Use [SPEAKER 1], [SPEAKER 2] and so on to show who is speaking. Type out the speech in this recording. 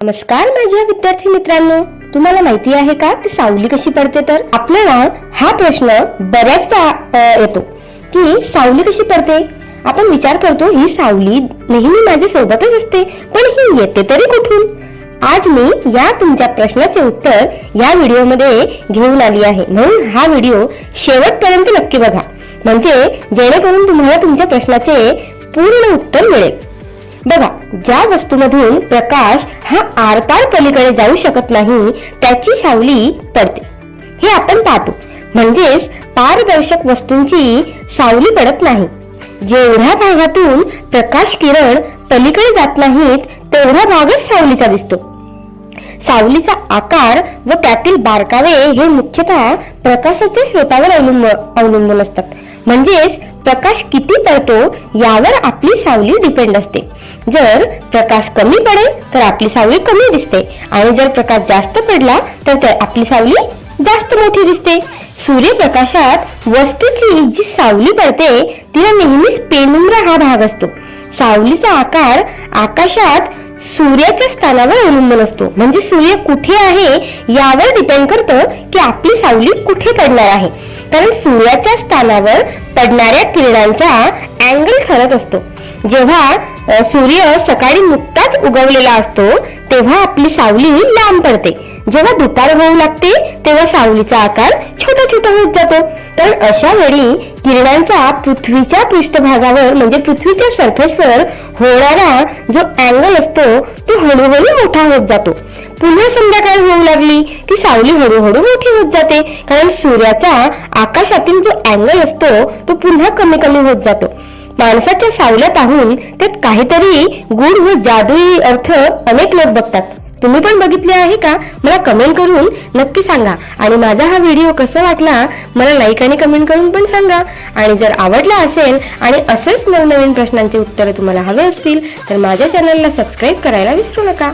[SPEAKER 1] नमस्कार माझ्या विद्यार्थी मित्रांनो तुम्हाला माहिती आहे का की सावली कशी पडते तर? आपल्याला हा प्रश्न बऱ्याचदा येतो. की सावली कशी पडते? आपण विचार करतो ही सावली नेहमी माझ्या सोबतच असते पण ही येते तरी कुठून? आज मी या तुमच्या प्रश्नाचे उत्तर या व्हिडिओमध्ये घेऊन आली आहे. म्हणून हा व्हिडिओ शेवटपर्यंत नक्की बघा. म्हणजे जेणेकरून तुम्हाला तुमच्या प्रश्नाचे पूर्ण उत्तर मिळेल. बघा ज्या वस्तूमधून प्रकाश हा आरपार पलीकडे जाऊ शकत नाही त्याची सावली पडते. हे आपण पाहतो. म्हणजेच पारदर्शक वस्तूंची सावली पडत नाही. जेवढ्या भागातून प्रकाश किरण पलीकडे जात नाहीत तेवढा भागच सावलीचा दिसतो. सावलीचा आकार व त्यातील बारकावे हे मुख्यतः प्रकाशाच्या स्रोतावर अवलंब अवलंबून असतात. म्हणजेच प्रकाश किती पडतो यावर आपली सावली डिपेंड असते. जर प्रकाश कमी पडेल तर आपली सावली कमी दिसते. आणि जर प्रकाश जास्त पडला तर आपली सावली जास्त मोठी दिसते. सूर्यप्रकाशात वस्तूची जी सावली पडते तिला नेहमीच पेनुम्र हा भाग असतो. सावलीचा आकार आकाशात सूर्याच्या स्थानावर अवलंबून असतो. म्हणजे सूर्य कुठे आहे यावर डिपेंड करतं की आपली सावली कुठे पडणार आहे. कारण सूर्याच्या स्थानावर पडणाऱ्या किरणांचा अँगल ठरत असतो. जेव्हा सूर्य सकाळी नुकताच उगवलेला असतो तेव्हा आपली सावली लांब पडते. जेव्हा दुपार होऊ लागते तेव्हा सावलीचा आकार छोटा छोटा होत जातो. तर अशा वेळी किरणांचा पृथ्वीच्या पृष्ठभागावर म्हणजे पृथ्वीच्या सरफेसवर होणारा जो अँगल असतो तो हळूहळू मोठा होत जातो. पुन्हा संध्याकाळ होऊ लागली की सावली हळूहळू मोठी होत जाते. कारण सूर्याचा आकाशातील जो अँगल असतो तो पुन्हा कमी कमी होत जातो. माणसाच्या सावल्या पाहून त्यात काहीतरी गुढ व जादुई अर्थ अनेक लोक बघतात. तुम्ही पण बघितले आहे का? मला कमेंट करून नक्की सांगा. आणि माझा हा व्हिडिओ कसा वाटला मला लाईक आणि कमेंट करून पण सांगा. आणि जर आवडला असेल आणि असेच नवनवीन प्रश्नांची उत्तरं तुम्हाला हवे असतील तर माझ्या चॅनलला सबस्क्राईब करायला विसरू नका.